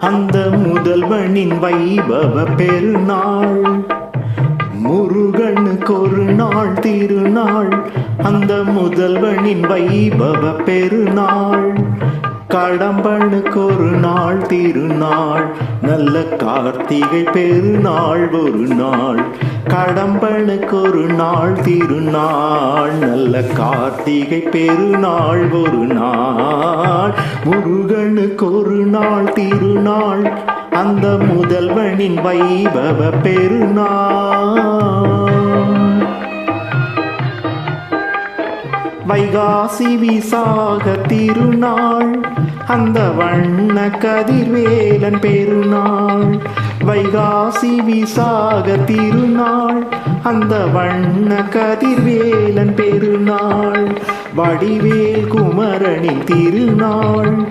அந்த முதல்வனின் வைபவ பெருநாள். முருகனுக்கு ஒரு நாள் திருநாள். அந்த முதல்வனின் வைபவ பெருநாள். கடம்பனுக்கு ஒரு நாள் திருநாள். நல்ல கார்த்திகை பெருநாள் ஒரு நாள். கடம்பனுக்கு ஒரு நாள் திருநாள். நல்ல கார்த்திகை பெருநாள் ஒரு நாள். முருகனுக்கு ஒரு நாள் திருநாள் அந்த முதல்வனின் வைபவ பெருநாள். வைகாசி விசாக திருநாள் அந்த வண்ண கதிர்வேலன் பெருநாள். வைகாசி விசாக திருநாள் அந்த வண்ண கதிர்வேலன் பெருநாள். வடிவேல் குமரனின் திருநாள்.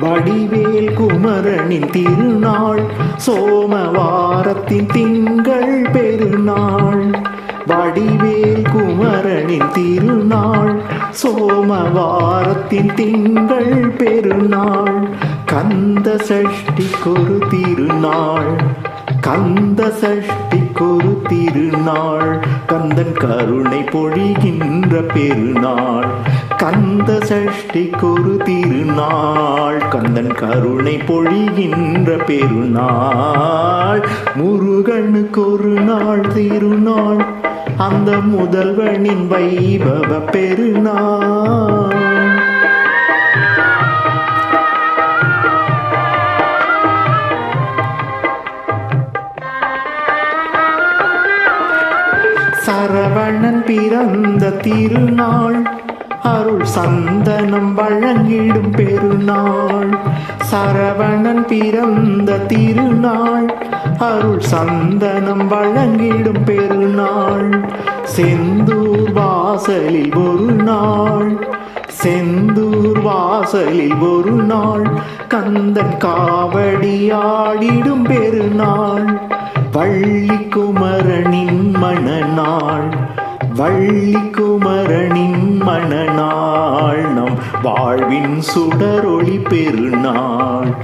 வடிவேல் குமரனின் திருநாள். சோமவாரத்தின் திங்கள் பெருநாள். வடிவேல் குமரனின் திருநாள். சோமவாரத்தின் திங்கள் பெருநாள். கந்த சஷ்டிக்கொரு திருநாள். கந்த சஷ்டிக்கொரு திருநாள் கந்தன் கருணை பொழிகின்ற பெருநாள். கந்த சஷ்டிக்கொரு திருநாள் கந்தன் கருணை பொழிகின்ற பெருநாள். முருகனுக்கு ஒரு நாள் திருநாள் அந்த முதல்வனின் வைபவ பெருநாள். சரவணன் பிறந்த திருநாள். அருள் சந்தனம் வழங்கிடும் பெருநாள். சரவணன் பிறந்த திருநாள். அருள் சந்தனம் வழங்கிடும் பெருநாள். செந்தூர் வாசலில் ஒரு நாள். செந்தூர் வாசலில் ஒரு நாள். கந்தன் காவடியாடிடும் பெருநாள். பள்ளி குமரன் வள்ளி குமரனின் மணநாள் நம் வாழ்வின் சுடரொளி பெருநாள்.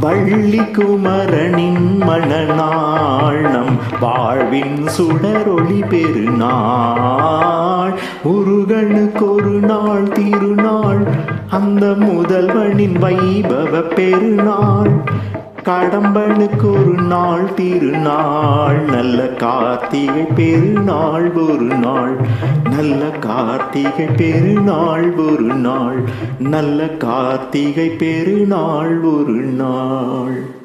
வள்ளி குமரனின் மணநாள் நம் வாழ்வின் சுடரொளி பெருநாள். முருகனுக்கு ஒரு நாள் திருநாள் அந்த முதல்வனின் வைபவ பெருநாள். கடம்பனுக்கு ஒரு நாள் திருநாள். நல்ல கார்த்திகை பெருநாள் ஒரு நாள். நல்ல கார்த்திகை பெருநாள் ஒரு நாள். நல்ல கார்த்திகை பெருநாள் ஒரு நாள்.